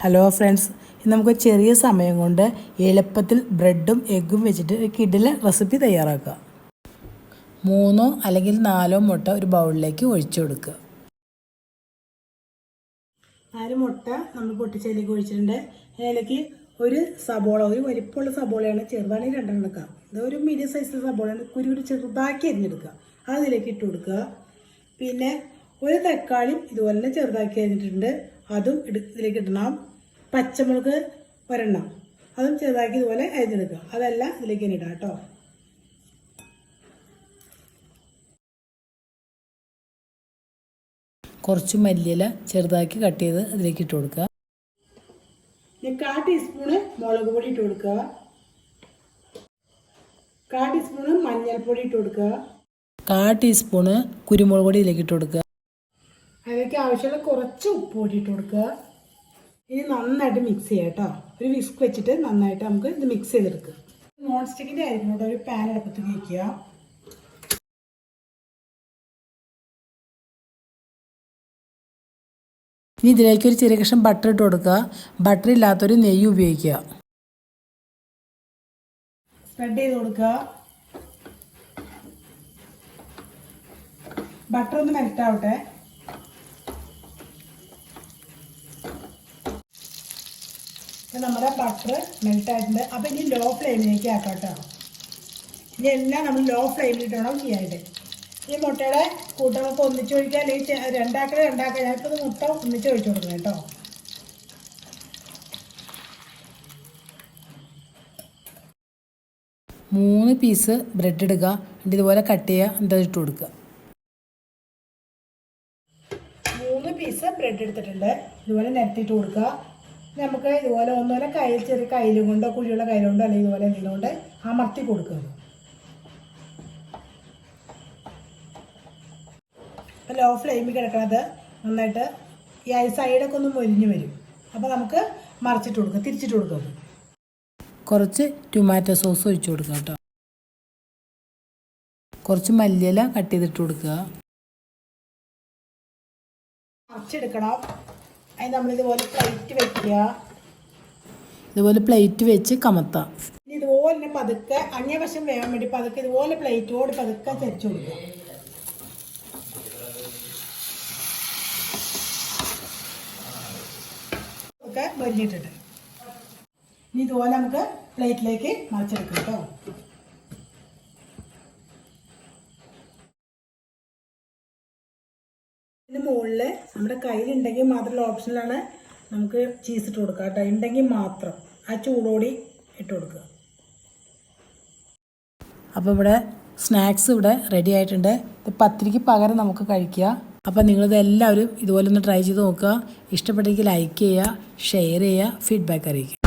Hello friends നമുക്ക് ചെറിയ സമയം കൊണ്ട് എളുപ്പത്തിൽ ബ്രെഡും എഗ്ഗും വെച്ചിട്ട് ഒരു കിടില റെസിപ്പി തയ്യാറാക്കാം മൂന്നോ അല്ലെങ്കിൽ നാലോ മുട്ട ഒരു ബൗളിലേക്ക് ഒഴിച്ചു കൊടുക്കുക. നാല് മുട്ട നമ്മൾ പൊട്ടിച്ചതിലേക്ക് ഒഴിച്ചിട്ടുണ്ട്. അതിലേക്ക് ഒരു സബോള ഒരു വലിപ്പമുള്ള സബോളയാണ് ചെറുതാണെങ്കിൽ രണ്ടെണ്ണം എടുക്കാം ഇത് ഒരു മീഡിയം സൈസിലെ സബോളയാണ്. കുരു ഒരു ചെറുതാക്കി അരിഞ്ഞെടുക്കുക. അതിലേക്ക് ഇട്ട് കൊടുക്കുക. പിന്നെ ഒരു തക്കാളി ഇതുപോലെ തന്നെ ചെറുതാക്കി അരിഞ്ഞിട്ടുണ്ട്. അതും ഇതിലേക്ക് ഇടണം. പച്ചമുളക് ഒരെണ്ണം. അതും ചെറുതാക്കി ഇതുപോലെ അരിഞ്ഞെടുക്കുക. അതെല്ലാം ഇതിലേക്ക് തന്നെ ഇടാം കേട്ടോ. കുറച്ച് മല്ലിയില ചെറുതാക്കി കട്ട് ചെയ്ത് അതിലേക്ക് ഇട്ട് കൊടുക്കുക. കാ ടീസ്പൂണ് മുളക് പൊടി ഇട്ട് കൊടുക്കുക. കാ ടീസ്പൂണ് മഞ്ഞൾപ്പൊടി ഇട്ട് കൊടുക്കുക. കാ ടീസ്പൂണ് കുരുമുളക് പൊടി ഇതിലേക്ക് ഇട്ട് കൊടുക്കുക. അതിലേക്ക് ആവശ്യമുള്ള കുറച്ച് ഉപ്പ് കൂട്ടിയിട്ട് കൊടുക്കുക. ഇനി നന്നായിട്ട് മിക്സ് ചെയ്യാം കേട്ടോ. ഒരു വിസ്ക് വെച്ചിട്ട് നന്നായിട്ട് നമുക്ക് ഇത് മിക്സ് ചെയ്തെടുക്കുക. നോൺ സ്റ്റിക്കിന്റെ ആയിരുന്നു കേട്ടോ ഒരു പാൻ അടുപ്പത്ത് വയ്ക്കുക ഇനി ഇതിലേക്ക് ഒരു ചെറിയ കഷ്ണം ബട്ടർ ഇട്ട് കൊടുക്കുക. ബട്ടർ ഇല്ലാത്തൊരു നെയ്യ് ഉപയോഗിക്കുക. സ്പ്രെഡ് ചെയ്ത് കൊടുക്കുക. ബട്ടർ ഒന്ന് മെൽറ്റ് ആവട്ടെ. നമ്മുടെ ബട്ടർ മെൽട്ടായിട്ടുണ്ട് ആയിട്ടുണ്ട്. അപ്പം ഇനി ലോ ഫ്ലെയിമിലേക്ക് ആക്കാം കേട്ടോ. ഇനി എല്ലാം നമ്മൾ ലോ ഫ്ലെയിമിലിട്ട് വേണം ചെയ്യാനായിട്ട്. ഈ മുട്ടയുടെ കൂട്ടങ്ങൾക്ക് ഒന്നിച്ച് ഒഴിക്കുക അല്ലെങ്കിൽ ചെ- രണ്ടാക്കുക ഞാനിപ്പോൾ ഇത് മുട്ട ഒന്നിച്ച് ഒഴിച്ചു കൊടുക്കുക കേട്ടോ. മൂന്ന് പീസ് ബ്രെഡ് എടുക്കുക എന്നിട്ട് ഇതുപോലെ കട്ട് ചെയ്യുക. എന്താ ഇട്ട് കൊടുക്കുക. മൂന്ന് പീസ് ബ്രെഡ് എടുത്തിട്ടുണ്ട്. ഇതുപോലെ നിരത്തിയിട്ട് കൊടുക്കുക. നമുക്ക് ഇതുപോലെ ഒന്നുപോലെ കൈ ചെറിയ കയ്യിലും കൊണ്ടോ കുഴിയുള്ള കയ്യിലും കൊണ്ടോ അല്ലെങ്കിൽ ഇതുപോലെ എന്തെങ്കിലും കൊണ്ട് അമർത്തി കൊടുക്കുക. ലോ ഫ്ലെയിമിൽ കിടക്കണത് നന്നായിട്ട് ഈ സൈഡൊക്കെ ഒന്ന് മൊരിഞ്ഞു വരും. അപ്പോൾ നമുക്ക് മറിച്ചിട്ട് കൊടുക്കുക തിരിച്ചിട്ട് കൊടുക്കുക കുറച്ച് ടൊമാറ്റോ സോസ് ഒഴിച്ചു കൊടുക്കുക കേട്ടോ. കുറച്ച് മല്ലിയില കട്ട് ചെയ്തിട്ട് കൊടുക്കുക. മറിച്ചെടുക്കണം. അതിന് നമ്മളിതുപോലെ പ്ലേറ്റ് വെക്കുക. ഇതുപോലെ പ്ലേറ്റ് വെച്ച് കമത്താം. ഇതുപോലെ പതുക്കെ അങ്ങേ വശം വേകാൻ വേണ്ടി പതുക്കെ ഇതുപോലെ പ്ലേറ്റോട് പതുക്കെ ചരിച്ചു കൊടുക്കുക. ഒക്കെ മരിഞ്ഞിട്ടുണ്ട് ഇനി ഇതുപോലെ നമുക്ക് പ്ലേറ്റിലേക്ക് മറിച്ചെടുക്കാം കേട്ടോ. ഇതിന് മുകളിൽ നമ്മുടെ കയ്യിലുണ്ടെങ്കിൽ മാത്രമുള്ള ഓപ്ഷനിലാണ് നമുക്ക് ചീസ് ഇട്ട് കൊടുക്കുക കേട്ടോ. ഉണ്ടെങ്കിൽ മാത്രം. ആ ചൂടോടി ഇട്ട് കൊടുക്കുക. അപ്പോൾ ഇവിടെ സ്നാക്സ് ഇവിടെ റെഡി ആയിട്ടുണ്ട്. ഇത് പത്തിരിക്ക് പകരം നമുക്ക് കഴിക്കുക അപ്പോൾ നിങ്ങളിത് എല്ലാവരും ഇതുപോലെ ഒന്ന് ട്രൈ ചെയ്ത് നോക്കുക. ഇഷ്ടപ്പെട്ടെങ്കിൽ ലൈക്ക് ചെയ്യുക ഷെയർ ചെയ്യുക ഫീഡ്ബാക്ക് അറിയിക്കുക.